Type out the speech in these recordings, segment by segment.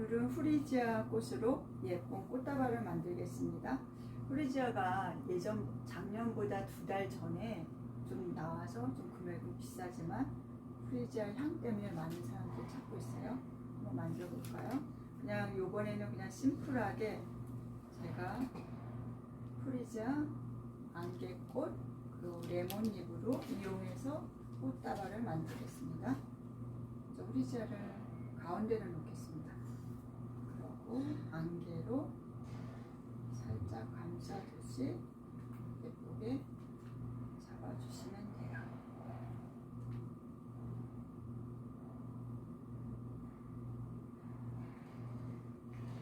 오늘은 후리지아 꽃으로 예쁜 꽃다발을 만들겠습니다. 후리지아가 예전 작년보다 두 달 전에 좀 나와서 좀 금액은 비싸지만 후리지아 향 때문에 많은 사람들이 찾고 있어요. 한번 만들어 볼까요? 그냥 요번에는 그냥 심플하게 제가 후리지아 안개꽃 그리고 레몬잎으로 이용해서 꽃다발을 만들겠습니다. 후리지아를 가운데를 놓겠습니다. 그리고 안개로 살짝 감싸듯이 예쁘게 잡아주시면 돼요.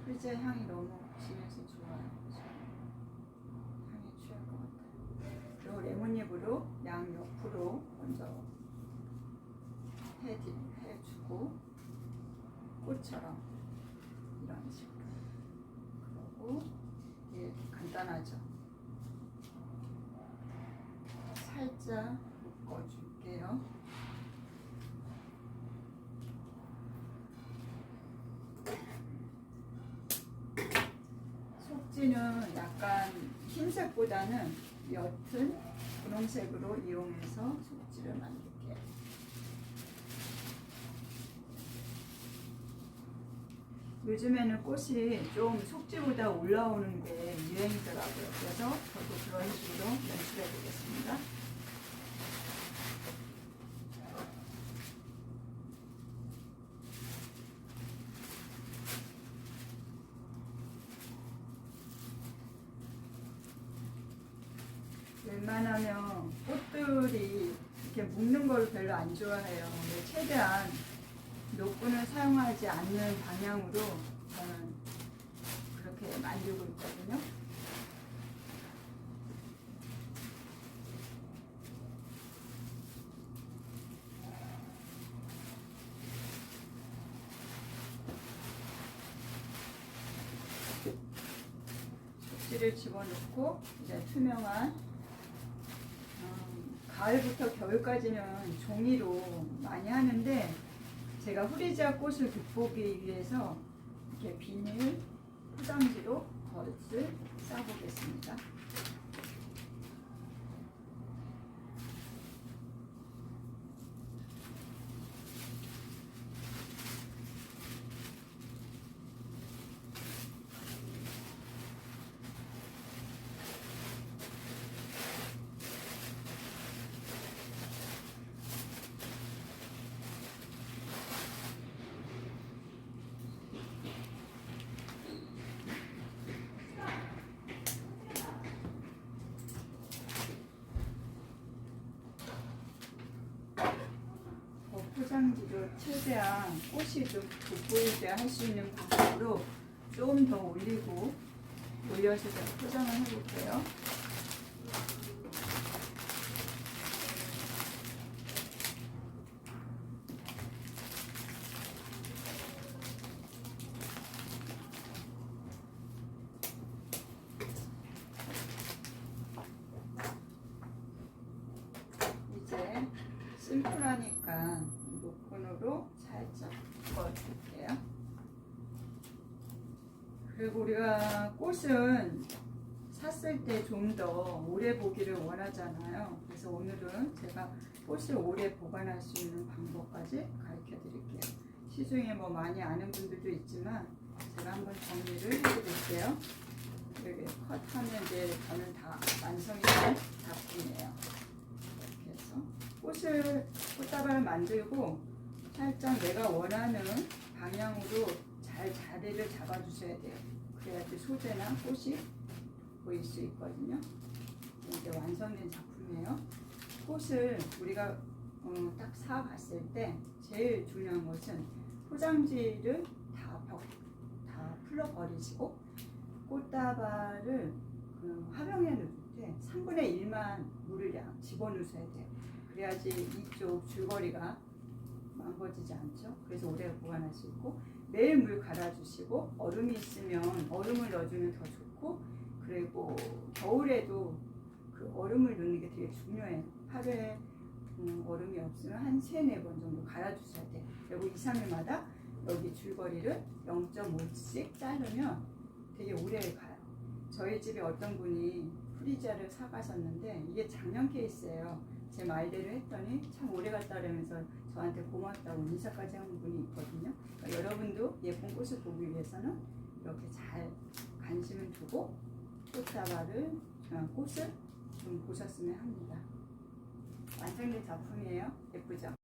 프리지아 향이 너무 심해서 좋아요. 향에 취할 것 같아요. 그리고 레몬잎으로 양 옆으로 먼저 해주고 꽃처럼 이런 식으로 그리고 이게 간단하죠. 살짝 묶어줄게요. 속지는 약간 흰색보다는 옅은 분홍색으로 이용해서 속지를 만들게요 요즘에는 꽃이 좀 속지보다 올라오는 게 유행이더라고요. 그래서 저도 그런 식으로 연출해 보겠습니다. 웬만하면 꽃들이 이렇게 묶는 걸 별로 안 좋아해요. 최대한 노끈을 사용하지 않는 방향으로 저는 그렇게 만들고 있거든요. 접시를 집어넣고 이제 투명한 음, 가을부터 겨울까지는 종이로 많이 하는데 제가 후리지아 꽃을 돋보기 위해서 이렇게 비닐 포장지로 겉을 싸보겠습니다. 어, 포장지로 최대한 꽃이 좀 돋보이게 할 수 있는 방법으로 좀 더 올리고 올려서 포장을 해볼게요. 이제 심플하니까 노끈으로 살짝 묶어줄게요. 그리고 우리가 꽃은 샀을 때 좀 더 오래 보기를 원하잖아요. 그래서 오늘은 제가 꽃을 오래 보관할 수 있는 방법까지 가르쳐 드릴게요. 시중에 뭐 많이 아는 분들도 있지만 제가 한번 정리를 해드릴게요. 이렇게 컷하면 이제 저는 다 완성이 된 작품이에요. 이렇게 해서 꽃을 꽃다발을 만들고 살짝 내가 원하는 방향으로 잘 자리를 잡아주셔야 돼요. 그래야지 소재나 꽃이 보일 수 있거든요. 이제 완성된 작품이에요. 꽃을 우리가 어, 딱 사봤을 때 제일 중요한 것은 포장지를 다, 벗- 다 풀어버리시고 꽃다발을 그 화병에 넣을 때 3분의 1만 물을 양 집어넣으셔야 돼요. 그래야지 이쪽 줄거리가 망가지지 않죠. 그래서 오래 보관할 수 있고 매일 물 갈아주시고 얼음이 있으면 얼음을 넣어주면 더 좋고 그리고 겨울에도 그 얼음을 넣는 게 되게 중요해요. 하루에 음, 얼음이 없으면 한 세네 번 정도 갈아주셔야 돼요. 그리고 2, 3일마다 여기 줄거리를 0.5씩 자르면 되게 오래 가요. 저희 집에 어떤 분이 프리자를 사가셨는데 이게 작년 케이스예요. 제 말대로 했더니 참 오래 갔다 그러면서 저한테 고맙다고 인사까지 하는 분이 있거든요. 그러니까 여러분도 예쁜 꽃을 보기 위해서는 이렇게 잘 관심을 두고 꽃다발을 어, 꽃을 좀 보셨으면 합니다. 완성된 작품이에요. 예쁘죠?